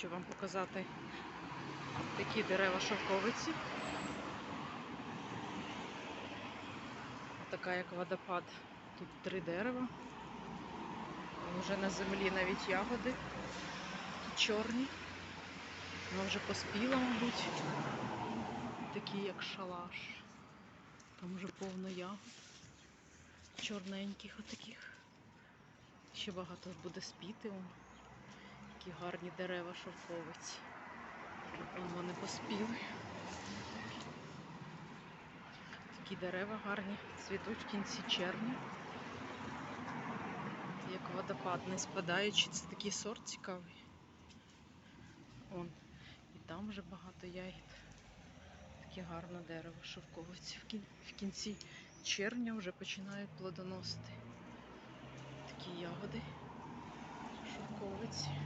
хочу вам показати такі дерева шовковиці. Така як водопад. Тут три дерева. Вже на землі навіть ягоди. Такі чорні. Вона вже поспіла, мабуть. Такі як шалаш. Там вже повно ягод. Чорненьких отаких. Ще багато буде спіти. Такі гарні дерева шовковиці. Вон вони поспіли. Такі дерева гарні, цвітуть в кінці червня. Як водопад не спадаючи, це такий сорт цікавий. Он. І там вже багато ягід. Таке гарне дерево шовковиці. В кінці червня вже починають плодоносити. Такі ягоди шовковиці.